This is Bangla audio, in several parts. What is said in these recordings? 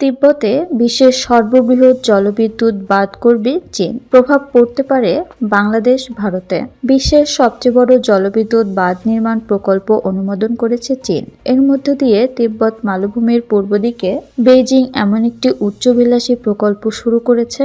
তিব্বতে বিশ্বের সর্ববৃহৎ জলবিদ্যুৎ বাদ করবে চীন। প্রভাব পড়তে পারে বাংলাদেশ, ভারতে। বিশ্বের সবচেয়ে বড় জলবিদ্যুৎ বাঁধ নির্মাণ প্রকল্প অনুমোদন করেছে চীন। এর মধ্য দিয়ে তিব্বত মালভূমির পূর্ব দিকে বেইজিং এমন একটি উচ্চবিলাসী প্রকল্প শুরু করেছে,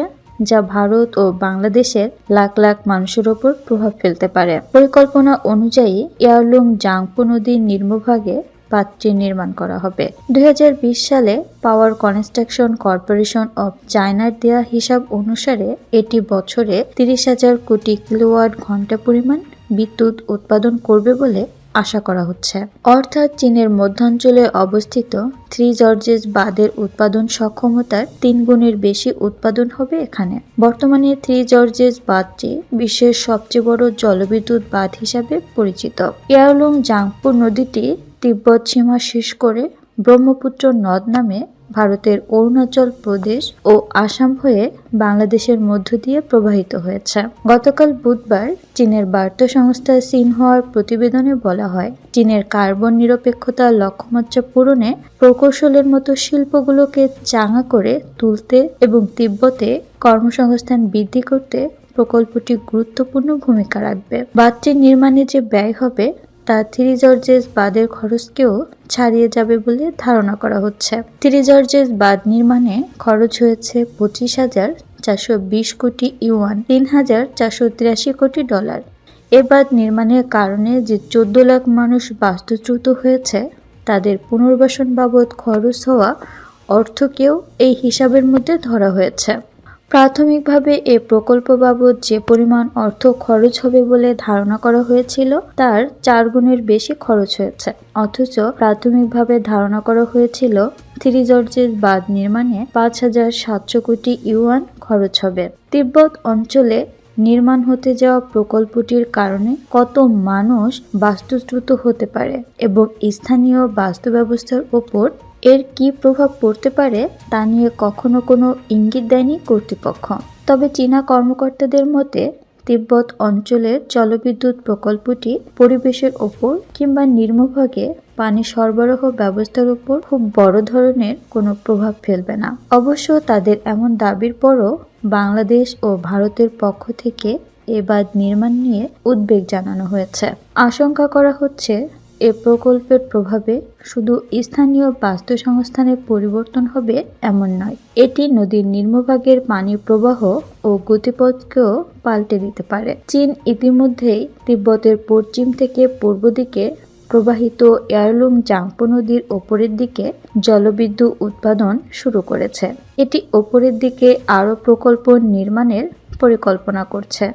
যা ভারত ও বাংলাদেশের লাখ লাখ মানুষের ওপর প্রভাব ফেলতে পারে। পরিকল্পনা অনুযায়ী ইয়ারলুং জাংপো নদীর নিম্নভাগে বাঁধটি নির্মাণ করা হবে। দুই হাজার বিশ সালে পাওয়ার কনস্ট্রাকশন কর্পোরেশন অব চায়নার দেয়া হিসাব অনুসারে এটি বছরে তিরিশ হাজার কোটি কিলোওয়াট ঘণ্টা পরিমাণ বিদ্যুৎ উৎপাদন করবে বলে আশা করা হচ্ছে। অর্থাৎ চীনের মধ্যাঞ্চলে অবস্থিত থ্রি জর্জেস বাঁধের উৎপাদন সক্ষমতার তিন গুণের বেশি উৎপাদন হবে এখানে। বর্তমানে থ্রি জর্জেস বাঁধটি বিশ্বের সবচেয়ে বড় জলবিদ্যুৎ বাঁধ হিসাবে পরিচিত। ইয়ারলুং জাংপু নদীটি তিব্বত সীমা শেষ করে ব্রহ্মপুত্র নদ নামে ভারতের অরুণাচল প্রদেশ ও আসাম হয়ে বাংলাদেশের মধ্য দিয়ে প্রবাহিত হয়েছে। গতকাল বুধবার চীনের বার্তা সংস্থা সিনহুয়ার প্রতিবেদনে বলা হয়, চীনের কার্বন নিরপেক্ষতা লক্ষ্যমাত্রা পূরণে প্রকৌশলের মতো শিল্পগুলোকে চাঙা করে তুলতে এবং তিব্বতে কর্মসংস্থান বৃদ্ধি করতে প্রকল্পটি গুরুত্বপূর্ণ ভূমিকা রাখবে। বাঁধটির নির্মাণে যে ব্যয় হবে তা থ্রি জর্জেস বাঁধের খরচকেও ছাড়িয়ে যাবে বলে ধারণা করা হচ্ছে। থ্রি জর্জেস বাঁধ নির্মাণে খরচ হয়েছে পঁচিশ হাজার চারশো বিশ কোটি ইউয়ান, তিন হাজার চারশো তিরাশি কোটি ডলার। এ বাঁধ নির্মাণের কারণে যে চোদ্দ লাখ মানুষ বাস্তুচ্যুত হয়েছে, তাদের পুনর্বাসন বাবদ খরচ হওয়া অর্থকেও এই হিসাবের মধ্যে ধরা হয়েছে। প্রাথমিকভাবে এ প্রকল্প বাবদ যে পরিমাণ অর্থ খরচ হবে বলে ধারণা করা হয়েছিল, তার চার গুণের বেশি খরচ হয়েছে। অথচ প্রাথমিকভাবে ধারণা করা হয়েছিল থ্রি জর্জের বাঁধ নির্মাণে পাঁচ হাজার সাতশো কোটি ইউয়ান খরচ হবে। তিব্বত অঞ্চলে নির্মাণ হতে যাওয়া প্রকল্পটির কারণে কত মানুষ বাস্তুচ্যুত হতে পারে এবং স্থানীয় বাস্তু ব্যবস্থার ওপর এর কি প্রভাব পড়তে পারে তা নিয়ে কখনো কোনো ইঙ্গিত দেয়নি কর্তৃপক্ষ। তবে চীনা কর্মকর্তাদের মতে, তিব্বত অঞ্চলের জলবিদ্যুৎ প্রকল্পটি পরিবেশের ওপর কিংবা নির্মভাগে পানি সরবরাহ ব্যবস্থার উপর খুব বড় ধরনের কোনো প্রভাব ফেলবে না। অবশ্য তাদের এমন দাবির পরও বাংলাদেশ ও ভারতের পক্ষ থেকে এ বাঁধ নির্মাণ নিয়ে উদ্বেগ জানানো হয়েছে। আশঙ্কা করা হচ্ছে এ প্রকল্পের প্রভাবে শুধু স্থানীয় বাস্তুসংস্থানের পরিবর্তন হবে এমন নয়, এটি নদীর নিম্নভাগের পানির প্রবাহ ও গতিপথকেও পাল্টে দিতে পারে। চীন ইতিমধ্যেই তিব্বতের পশ্চিম থেকে পূর্ব দিকে প্রবাহিত এয়ারলুম জাংপো নদীর ওপরের দিকে জলবিদ্যুৎ উৎপাদন শুরু করেছে। এটি ওপরের দিকে আরও প্রকল্প নির্মাণের পরিকল্পনা করছে।